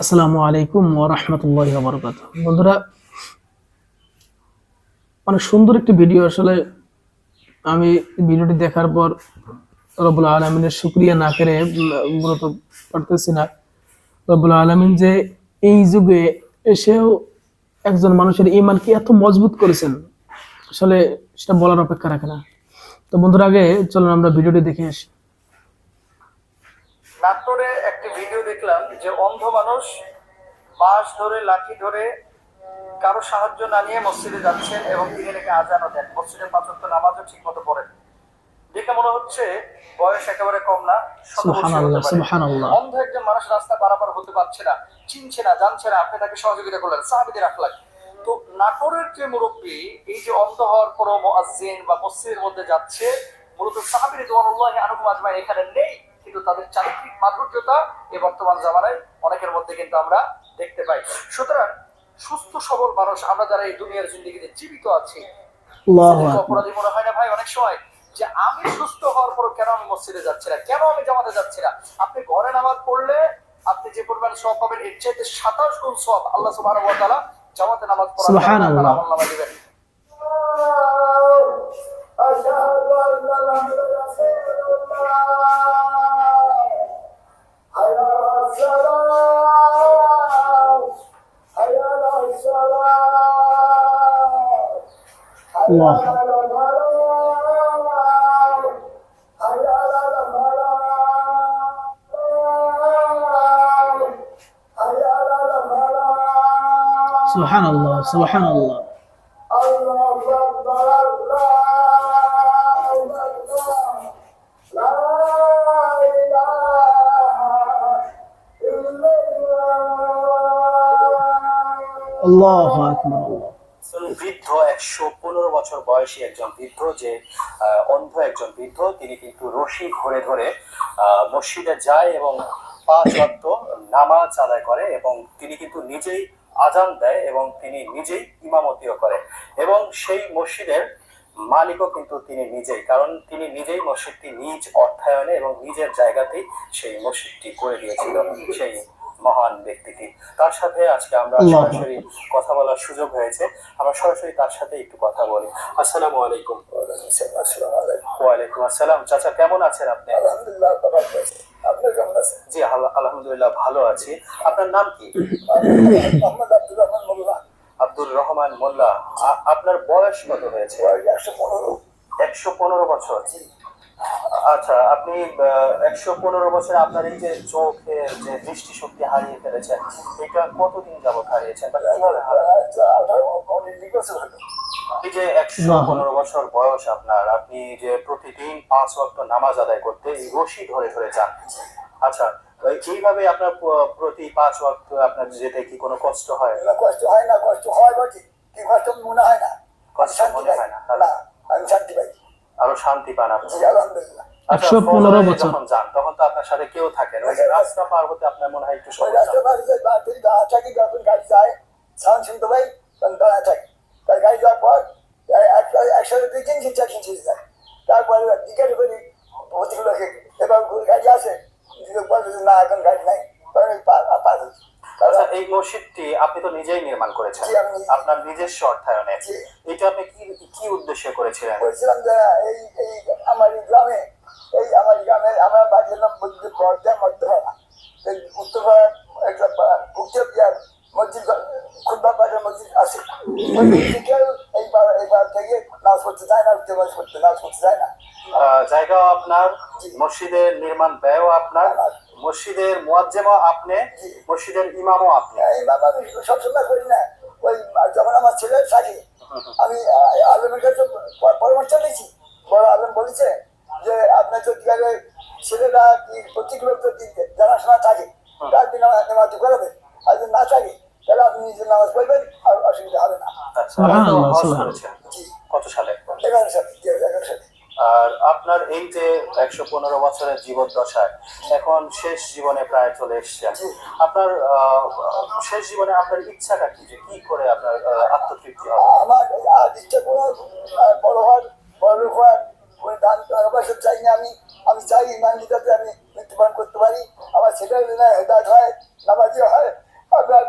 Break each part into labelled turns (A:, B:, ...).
A: আসসালামু আলাইকুম ওরহমতুল্লাহ বরকাত বন্ধুরা, অনেক সুন্দর একটি ভিডিও আসলে আমি ভিডিওটি দেখার পর রবুল আলমিনের শুক্রিয়া না করে মূলত পারতেছি না। রবুল আলমিন যে এই যুগে এসেও একজন মানুষের ইমানকে এত মজবুত করেছেন, আসলে সেটা বলার অপেক্ষা রাখে না। তো বন্ধুরা, আগে চলুন আমরা ভিডিওটি দেখে আসি।
B: নাটোরে একটি ভিডিও দেখলাম যে অন্ধ মানুষ বাঁশ ধরে লাঠি ধরে কারও সাহায্য না নিয়ে মসজিদে যাচ্ছেন এবং তিনি নাকি আজানও দেন। মসজিদের পাঁচক নামাজও ঠিক মতো পড়েন। দেখে মনে হচ্ছে বয়স একেবারে কম না অন্ধ একজন মানুষ রাস্তা পারাপার হতে পারছে না চিনছে না জানছে না আপনি তাকে সহযোগিতা করলেন সাহাবিদের রাখলেন তো নাটোরের যে মুরব্বী এই যে অন্ধ হওয়ার পরও মুয়াজ্জিন বা মসজিদের মধ্যে যাচ্ছে মূলত সাহাবির রিদওয়ানুল্লাহি আনহুম আজমাইন এখানে নেই। কিন্তু তাদের চারিত্রিক মাধুর্যতা এই বর্তমান জামানায় অনেকের মধ্যে কিন্তু আমরা দেখতে পাই। সুতরাং সুস্থ সবল মানুষ আমরা যারা এই দুনিয়ার জিন্দিগিতে জীবিত আছি
A: আল্লাহু
B: সেদিকে
A: আকবার।
B: অপরাধী মনে হয় না ভাই অনেক সময়? যে আমি সুস্থ হওয়ার পর কেন আমি মসজিদে যাচ্ছি না? কেন আমি জামাতে যাচ্ছি না? আপনি ঘরে নামাজ পড়লে আপনি যে পরিমাণ সব পাবেন এর চাইতে সাতাশ গুণ সব আল্লাহ সুবহানাহু ওয়া তাআলা জামাতে নামাজ পড়া
A: সুবহানাল্লাহ।
B: আমল নামা দিবেন
A: আল্লাহ সুবহানাল্লাহ সুবহানাল্লাহ আল্লাহু আকবার আল্লাহ
C: বৃদ্ধ, একশো পনেরো বছর বয়সী একজন বৃদ্ধ যে অন্ধ একজন বৃদ্ধ, তিনি কিন্তু রশি ধরে ধরে মসজিদে যায় এবং পাঁচ ওয়াক্ত নামাজ আদায় করে এবং তিনি কিন্তু নিজেই আজান দেয় এবং তিনি নিজেই ইমামতিও করে। এবং সেই মসজিদের মালিকও কিন্তু তিনি নিজেই, কারণ তিনি নিজেই মসজিদটি নিজ অর্থায়নে এবং নিজের জায়গাতেই সেই মসজিদটি করে দিয়েছিল, সেই মহান ব্যক্তিটি। তার সাথে আজকে আমরা সরাসরি কথা বলার সুযোগ হয়েছে। আমরা সরাসরি তার সাথে একটু কথা বলি। আসসালামু আলাইকুম। ওয়ালাইকুম আসসালাম। চাচা কেমন আছেন আপনি?
B: আপনি
C: জি আল- আলহামদুলিল্লাহ ভালো আছি। আপনার নাম কি?
B: আব্দুর রহমান মোল্লা।
C: আব্দুর রহমান মোল্লা। আ- আপনার বয়স কত হয়েছে?
B: একশো পনেরো।
C: একশো পনেরো বছর। আচ্ছা আপনি একশো পনেরো বছরে আপনার এই যে চোখে যে দৃষ্টি শক্তি হারিয়ে ফেলেছেন এটা কতদিন যাবত হারিয়েছেন?
B: হলো
C: এই যে একশো পনেরো বছর বয়স আপনার আপনি যে প্রতিদিন পাঁচ ওয়াক্ত নামাজ আদায় করতে এই রশি ধরে ধরে যান। আচ্ছা এই- এইভাবে আপনার প্রতি পাঁচ ওয়াক্ত আপনার যেতে কি কোনো কষ্ট হয়?
B: কষ্ট হয় না কষ্ট হয় বটে কি কষ্ট? মনে হয় না।
C: কষ্ট মনে হয় না
B: না আমি শান্তি পাই।
C: আরও শান্তি পান আপনি। আচ্ছা,
A: 115
C: ফজরে
A: বছর।
C: যখন যান তখন তো আপনার সাথে কেউ থাকে না। রাস্তা পার হতে আপনার মনে হয় একটু
B: থাকি যখন গাড়ি যায় সাউন্ড শুনতে পাই তখন দাঁড়া থাকি। তার গাড়ি যাওয়ার পর এক- একসাথে দুই তিন তিন চার তিন চিজ যায়। তারপরে জিজ্ঞাসা করি এবার গাড়ি আসে। বলে না এখন গাড়ি নাই। তখন।
C: আচ্ছা এই মসজিদটি আপনি তো নিজেই নির্মাণ করেছেন। আপনার নিজস্ব অর্থায়নে। এটা আপনি কি কি উদ্দেশ্যে করেছিলেন?
B: বলছিলাম যে এই এই আমার এই গ্রামে এই আমার গ্রামে আমার বাড়ির নাম বলতে পর্দা মধ্যে হয় না এই উত্তরপাড়ার একটা উত্তর দিয়ার মসজিদ খুদ্া পাড়ের মসজিদ আছে। এইবার এইবার থেকে নাচ করতে যায় না উত্তর করতে নাচ করতে যায় না।
C: জায়গাও আপনার মসজিদের নির্মাণ ব্যয়ও আপনার মসজিদের মুয়াজ্জেমও আপনি মসজিদের ইমামও আপনি।
B: বাবা সবসময় করি না। ওই যখন আমার ছেলে থাকে আমি আলমের কাছে পরামর্শ নিয়েছি বড় আলম বলেছে যে আপনার যদি আগে ছেলেরা কি প্রতিগুলো যদি জানাশোনা থাকে তার দিন নামাজ করাবে আর যদি না থাকে তাহলে আপনি নিজের নামাজ পড়বেন আর অসুবিধা হবে না।
C: আচ্ছা,
B: জি
C: কত সালে?
B: এগারো সাথে
C: আর আপনার এই যে একশো পনেরো বছরের জীবন দশায় এখন শেষ জীবনে প্রায় চলে এসছেন। আপনার আহ, শেষ জীবনে আপনার ইচ্ছাটা কি যে কি করে আপনার আত্মতৃপ্তি হবে?
B: আমার ইচ্ছা কোনো বড় হওয়ার বড় হওয়ার কোনো দান টাকা পয়সা চাই না আমি আমি চাই ইমান যাতে আমি মৃত্যুবরণ করতে পারি। আমার ছেলে হেদায়ত হয় নামাজি হয়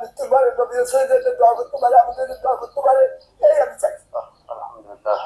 B: করতে পারে নবী রসুলের জন্য দোয়া করতে পারে আমাদের দোয়া করতে পারে এই আমি চাই।
C: আলহামদুলিল্লাহ।